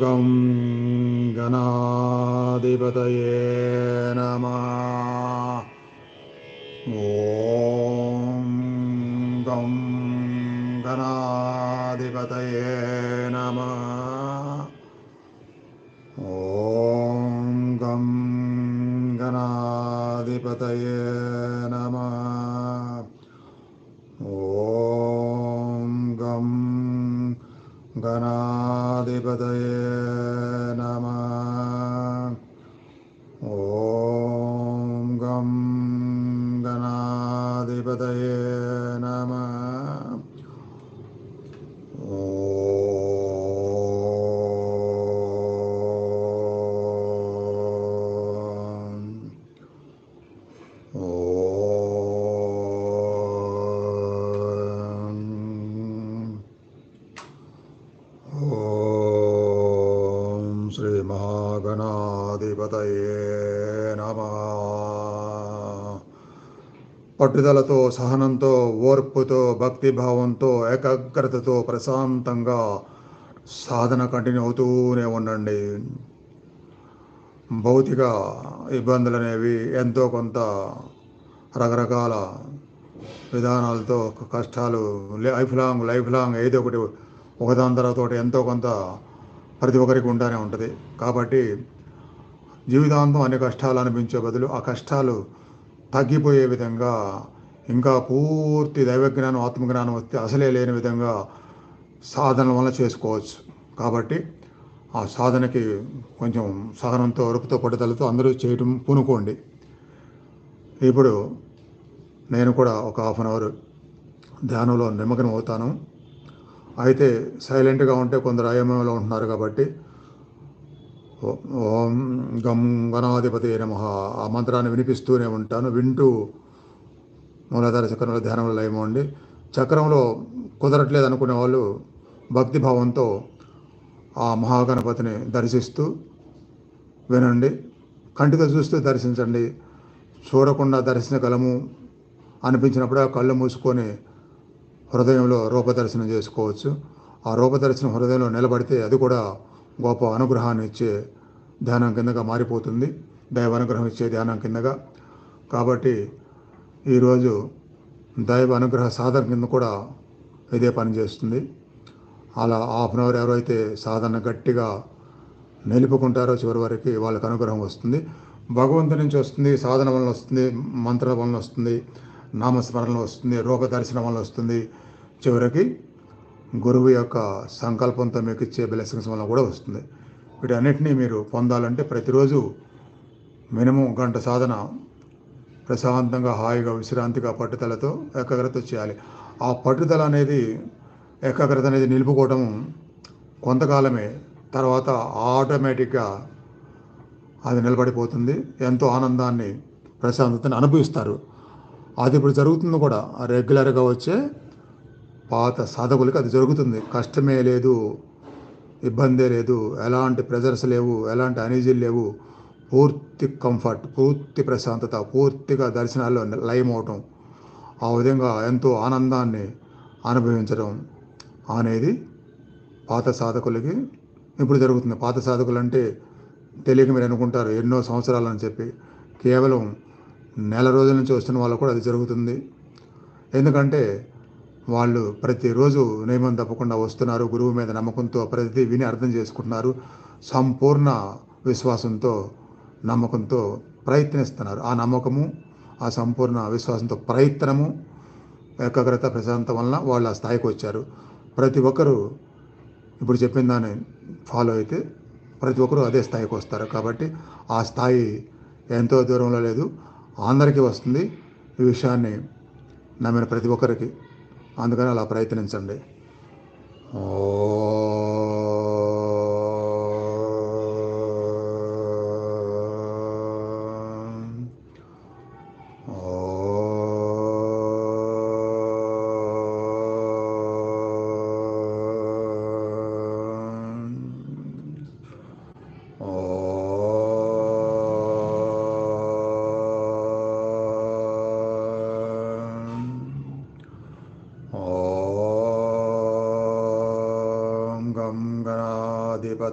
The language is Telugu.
గం గణాధిపతయే నమ ఓం గం గణాధిపతయే నమ ఓం గం గణాధిపతయే నమ ఓం గం గణాధిపతయే నమ ఓం గం గణాధిపతయే మహాగణాధిపతయే నమ. పట్టుదలతో సహనంతో ఓర్పుతో భక్తిభావంతో ఏకాగ్రతతో ప్రశాంతంగా సాధన కంటిన్యూ అవుతూనే ఉండండి. భౌతిక ఇబ్బందులు అనేవి ఎంతో కొంత రకరకాల విధానాలతో కష్టాలు లైఫ్ లాంగ్ లైఫ్ లాంగ్ ఏదో ఒకటి ఒకదాని తర్వాత ఎంతో కొంత ప్రతి ఒక్కరికి ఉంటూనే ఉంటుంది. కాబట్టి జీవితాంతం అన్ని కష్టాలు అనిపించే బదులు ఆ కష్టాలు తగ్గిపోయే విధంగా ఇంకా పూర్తి దైవజ్ఞానం ఆత్మజ్ఞానం వస్తే అసలే లేని విధంగా సాధన వల్ల చేసుకోవచ్చు. కాబట్టి ఆ సాధనకి కొంచెం సహనంతో అరుపుతో పట్టుదలతో అందరూ చేయటం పూనుకోండి. ఇప్పుడు నేను కూడా ఒక హాఫ్ అన్ అవర్ ధ్యానంలో నిమగ్నం అవుతాను అయితే సైలెంట్గా ఉంటే కొందరు అయమంలో ఉంటున్నారు కాబట్టి ఓం గం గణాధిపతి నమ. ఆ మంత్రాన్ని వినిపిస్తూనే ఉంటాను వింటూ మూలాధార చక్రంలో ధ్యానంలో లయమండి. చక్రంలో కుదరట్లేదు అనుకునే వాళ్ళు భక్తిభావంతో ఆ మహాగణపతిని దర్శిస్తూ వినండి. కంటితో చూస్తూ దర్శించండి. చూడకుండా దర్శించగలము అనిపించినప్పుడు ఆ కళ్ళు మూసుకొని హృదయంలో రూపదర్శనం చేసుకోవచ్చు. ఆ రూపదర్శనం హృదయంలో నిలబడితే అది కూడా గొప్ప అనుగ్రహాన్ని ఇచ్చే ధ్యానం కిందగా మారిపోతుంది. దైవ అనుగ్రహం ఇచ్చే ధ్యానం కిందగా. కాబట్టి ఈరోజు దైవ అనుగ్రహ సాధన కింద కూడా ఇదే పనిచేస్తుంది అలా హాఫ్ అన్ అవర్ ఎవరైతే సాధన గట్టిగా నిలుపుకుంటారో చివరి వరకు వాళ్ళకి అనుగ్రహం వస్తుంది. భగవంతుడి నుంచి వస్తుంది సాధన వలన వస్తుంది మంత్రం వలన వస్తుంది నామస్మరణ వస్తుంది రూప దర్శనం వలన వస్తుంది. చివరికి గురువు యొక్క సంకల్పంతో మీకు ఇచ్చే బ్లెస్సింగ్స్ వల్ల కూడా వస్తుంది. వీటన్నిటినీ మీరు పొందాలంటే ప్రతిరోజు మినిమం గంట సాధన ప్రశాంతంగా హాయిగా విశ్రాంతిగా పట్టుదలతో ఏకాగ్రత చేయాలి. ఆ పట్టుదల అనేది ఏకాగ్రత అనేది నిలుపుకోవటం కొంతకాలమే తర్వాత ఆటోమేటిక్గా అది నిలబడిపోతుంది. ఎంతో ఆనందాన్ని ప్రశాంతతని అనుభవిస్తారు. అది ఇప్పుడు జరుగుతుంది కూడా. రెగ్యులర్గా వచ్చే పాత సాధకులకి అది జరుగుతుంది. కష్టమే లేదు ఇబ్బందే లేదు ఎలాంటి ప్రెజర్స్ లేవు ఎలాంటి అనీజీలు లేవు. పూర్తి కంఫర్ట్ పూర్తి ప్రశాంతత పూర్తిగా దర్శనాల్లో లయం అవటం ఆ విధంగా ఎంతో ఆనందాన్ని అనుభవించడం అనేది పాత సాధకులకి ఇప్పుడు జరుగుతుంది. పాత సాధకులు అంటే తెలియక మీరు అనుకుంటారు ఎన్నో సంవత్సరాలని చెప్పి. కేవలం నెల రోజుల నుంచి వస్తున్న వాళ్ళకు కూడా అది జరుగుతుంది. ఎందుకంటే వాళ్ళు ప్రతిరోజు నియమం తప్పకుండా వస్తున్నారు గురువు మీద నమ్మకంతో ప్రతి విని అర్థం చేసుకుంటున్నారు సంపూర్ణ విశ్వాసంతో నమ్మకంతో ప్రయత్నిస్తున్నారు. ఆ నమ్మకము ఆ సంపూర్ణ విశ్వాసంతో ప్రయత్నము ఏకాగ్రత ప్రశాంతం వలన వాళ్ళు ఆ స్థాయికి వచ్చారు. ప్రతి ఒక్కరూ ఇప్పుడు చెప్పిన దాన్ని ఫాలో అయితే ప్రతి ఒక్కరూ అదే స్థాయికి వస్తారు. కాబట్టి ఆ స్థాయి ఎంతో దూరంలో లేదు. అందరికీ వస్తుంది. ఈ విషయాన్ని నమ్మిన ప్రతి ఒక్కరికి అందుకని అలా ప్రయత్నించండి. ఓ देवता